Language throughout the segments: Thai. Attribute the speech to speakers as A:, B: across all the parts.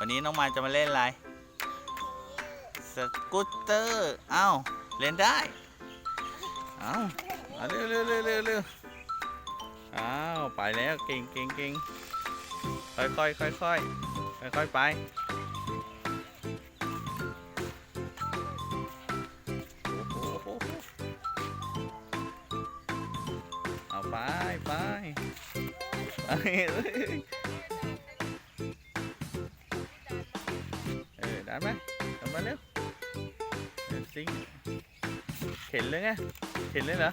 A: น้องมายจะมาเล่นอะไร สกูตเตอร์ เอ้า เล่นได้ เอ้าเอาเร็วเร็วเร็วเร็วอ้าว ไปแล้วเก่งเก่งเก่งค่อยค่อยค่อยค่อยค่อยค่อยไป เอาไปไปไป ได้ไหมทำมาเร็วเดี๋ยวซิงเข็นเลยไงเข็นเลยเหรอ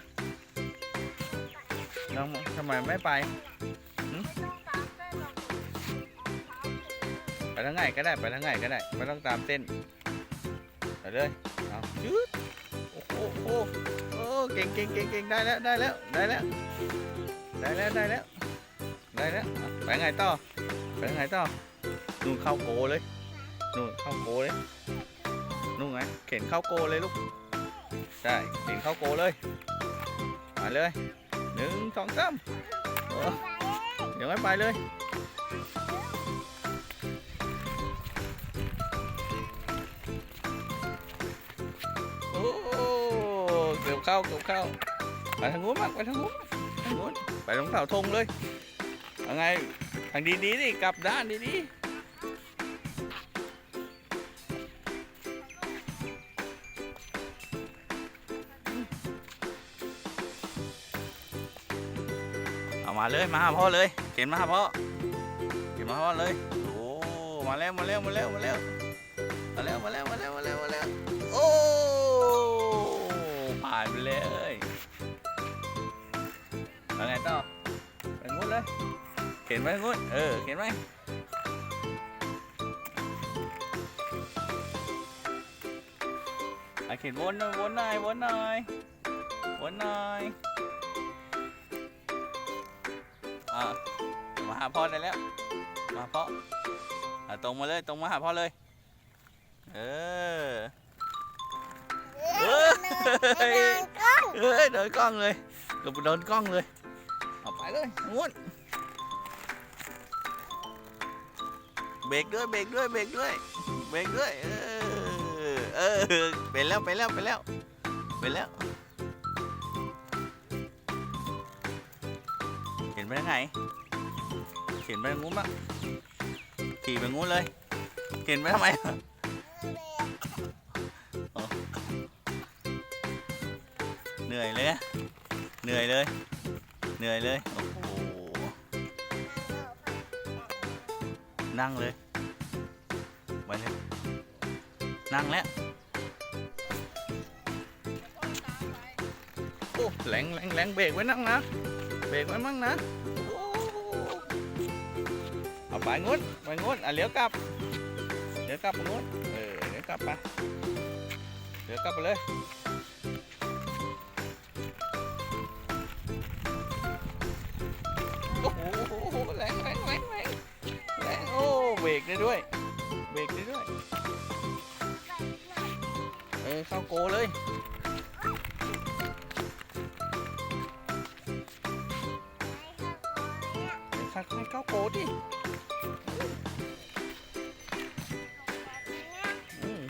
A: น้องทำไมไม่ไปไปทางไหนก็ได้ไปทางไหนก็ได้ไม่ต้องตามเส้นไปเลยเอายืดโอ้โหโอ้โหเก่งเก่งเก่งเก่งได้แล้วได้แล้วได้แล้วได้แล้วได้แล้วได้แล้วไปไงต่อไปไงต่อนู่นเข้าโกเลย นู่นเข้าโกเลยนู่นไงเข็นเข้าโกเลยลูกใช่เข็นเข้าโกเลยมาเลยหนึ่งสองสามเดี๋ยวไม่ไปเลยโอ้เกือบเข้าเกือบเข้าไปทางนู้นมากไปทางนู้นทางนู้นไปตรงเสาธงเลยเอาไงทางดีๆสิกลับด้านดีๆ มาเลยมาหาพ่อเลยเข็นมาหาพ่อเข็นมาหาพ่อเลยโอ้มาแล้วมาแล้วมาแล้วมาแล้วมาแล้วมาแล้วมาแล้วมาแล้วมาแล้วโอ้ผ่านไปเลยเอาไงต่อไปงุ้นเลยเข็นไปงุ้นเออเข็นไปอะเข็นวนหน่อยวนหน่อยวนหน่อยวนหน่อย อะมาหาพ่อได้แล้ว มาหาพ่ออะตรงมาเลยตรงมาหาพ่อเลย เออเฮ้ย เฮ้ยโดนกล้องเลยเกือบโดนกล้องเลยเอาไปเลยงุ้นเบรกด้วยเบรกด้วยเบรกด้วยเบรกด้วยเออเออเป็นแล้วเป็นแล้วเป็นแล้วเป็นแล้ว นไปทางไหนเห็นไปทางงู้นบ้างขี่ไปงู้นเลยเห็นไปทำไมเหนื่อยเลย เหนื่อยเลย เหนื่อยเลย โอ้โห นั่งเลย ไปเลย นั่งแล้ว โอ้แรงแรงแรงเบรกไว้นั่งนะ เบรกไว้มั่งนะโอ้เอาไปงุ้นไปงุ้นอะเลี้ยวกลับเลี้ยวกลับไปงุ้นเออเลี้ยวกลับไปเลี้ยวกลับไปเลยโอ้โหแรงแรงแรงแรงแรงโอ้เบรกได้ด้วยเบรกได้ด้วยเออเข้าโกเลย ข้าโกดิอืม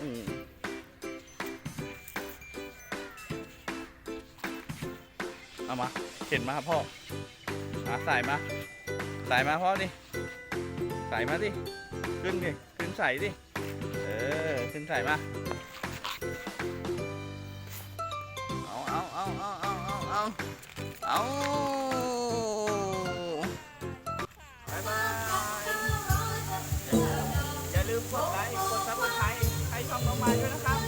A: อืมเอามาเข็นมาพ่อหาสายมา สายมาพ่อดิสายมาดิ ขึ้นดิ ขึ้นใส่ดิ เออ ขึ้นใส่มา เอาเอาเอาเอาเอาเอาเอา เอาบายบายอย่าลืมกดไลค์กดซับสไครต์ให้ช่องน้องมาด้วยนะครับ